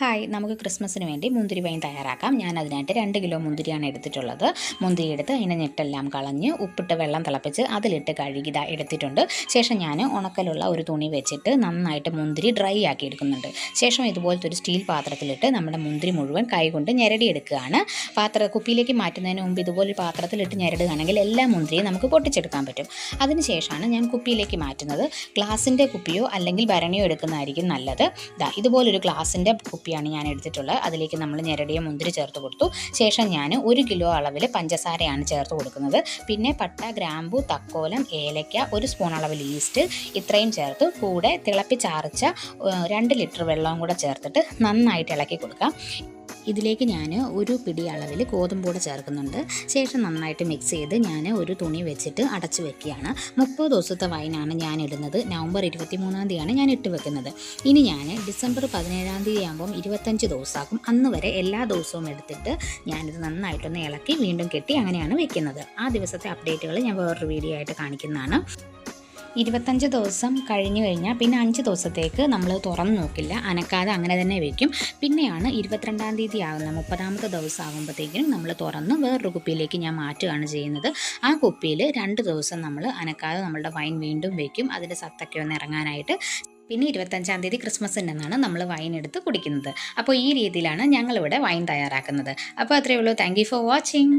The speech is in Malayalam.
ഹായ് നമുക്ക് ക്രിസ്മസിന് വേണ്ടി മുന്തിരി വൈൻ തയ്യാറാക്കാം. ഞാൻ അതിനായിട്ട് രണ്ട് കിലോ മുന്തിരിയാണ് എടുത്തിട്ടുള്ളത്. മുന്തിരി എടുത്ത് അതിനെ ഞെട്ടെല്ലാം കളഞ്ഞ് ഉപ്പിട്ട് വെള്ളം തിളപ്പിച്ച് അതിലിട്ട് കഴുകിത എടുത്തിട്ടുണ്ട്. ശേഷം ഞാൻ ഉണക്കലുള്ള ഒരു തുണി വെച്ചിട്ട് നന്നായിട്ട് മുന്തിരി ഡ്രൈ ആക്കി എടുക്കുന്നുണ്ട്. ശേഷം ഇതുപോലത്തെ ഒരു സ്റ്റീൽ പാത്രത്തിലിട്ട് നമ്മുടെ മുന്തിരി മുഴുവൻ കൈകൊണ്ട് ഞെരടിയെടുക്കുകയാണ്. പാത്ര കുപ്പിയിലേക്ക് മാറ്റുന്നതിന് മുമ്പ് ഇതുപോലെ പാത്രത്തിലിട്ട് ഞെരടുകയാണെങ്കിൽ എല്ലാ മുന്തിരിയും നമുക്ക് പൊട്ടിച്ചെടുക്കാൻ പറ്റും. അതിനുശേഷമാണ് ഞാൻ കുപ്പിയിലേക്ക് മാറ്റുന്നത്. ഗ്ലാസിന്റെ കുപ്പിയോ അല്ലെങ്കിൽ ഭരണിയോ എടുക്കുന്നതായിരിക്കും നല്ലത്. ഇതുപോലൊരു ഗ്ലാസിന്റെ കുപ്പിയാണ് ഞാൻ എടുത്തിട്ടുള്ളത് അതിലേക്ക് നമ്മൾ ഞെരടിയ മുന്തിരി ചേർത്ത് കൊടുത്തു. ശേഷം ഞാൻ ഒരു കിലോ അളവിൽ പഞ്ചസാരയാണ് ചേർത്ത് കൊടുക്കുന്നത്. പിന്നെ പട്ട ഗ്രാമ്പു തക്കോലം ഏലയ്ക്ക ഒരു സ്പൂൺ അളവിൽ ഈസ്റ്റ് ഇത്രയും ചേർത്ത് കൂടെ തിളപ്പിച്ചാറിച്ച രണ്ട് ലിറ്റർ വെള്ളവും കൂടെ ചേർത്തിട്ട് നന്നായിട്ട് ഇളക്കി കൊടുക്കാം. ഇതിലേക്ക് ഞാൻ ഒരു പിടി അളവിൽ ഗോതമ്പൂടെ ചേർക്കുന്നുണ്ട്. ശേഷം നന്നായിട്ട് മിക്സ് ചെയ്ത് ഞാൻ ഒരു തുണി വെച്ചിട്ട് അടച്ചു വെക്കുകയാണ്. മുപ്പത് ദിവസത്തെ വൈനാണ് ഞാൻ ഇടുന്നത് നവംബർ ഇരുപത്തി മൂന്നാം തീയതിയാണ് ഞാൻ ഇട്ട് വെക്കുന്നത്. ഇനി ഞാൻ ഡിസംബർ പതിനേഴാം തീയതി ആകുമ്പം ഇരുപത്തഞ്ച് ദിവസമാക്കും അന്ന് വരെ എല്ലാ ദിവസവും എടുത്തിട്ട് ഞാനിത് നന്നായിട്ടൊന്ന് ഇളക്കി വീണ്ടും കെട്ടി അങ്ങനെയാണ് വെക്കുന്നത്. ആ ദിവസത്തെ അപ്ഡേറ്റുകൾ ഞാൻ വേറൊരു വീഡിയോ ആയിട്ട് കാണിക്കുന്നതാണ്. ഇരുപത്തഞ്ച് ദിവസം കഴിഞ്ഞു കഴിഞ്ഞാൽ പിന്നെ അഞ്ച് ദിവസത്തേക്ക് നമ്മൾ തുറന്ന് നോക്കില്ല. അനക്കാതെ അങ്ങനെ തന്നെ വയ്ക്കും പിന്നെയാണ് ഇരുപത്തിരണ്ടാം തീയതി ആകുന്ന മുപ്പതാമത്തെ ദിവസം ആകുമ്പോഴത്തേക്കും നമ്മൾ തുറന്ന് വേറൊരു കുപ്പിയിലേക്ക് ഞാൻ മാറ്റുകയാണ് ചെയ്യുന്നത്. ആ കുപ്പിയിൽ രണ്ട് ദിവസം നമ്മൾ അനക്കാതെ നമ്മളുടെ വൈൻ വീണ്ടും വയ്ക്കും അതിന്റെ സത്തൊക്കെ ഒന്ന് ഇറങ്ങാനായിട്ട് പിന്നെ ഇരുപത്തഞ്ചാം തീയതി ക്രിസ്മസിന്റെ അന്നാണ് നമ്മൾ വൈൻ എടുത്ത് കുടിക്കുന്നത്. അപ്പോൾ ഈ രീതിയിലാണ് ഞങ്ങളിവിടെ വൈൻ തയ്യാറാക്കുന്നത്. അപ്പോൾ അത്രയേ ഉള്ളൂ. Thank for watching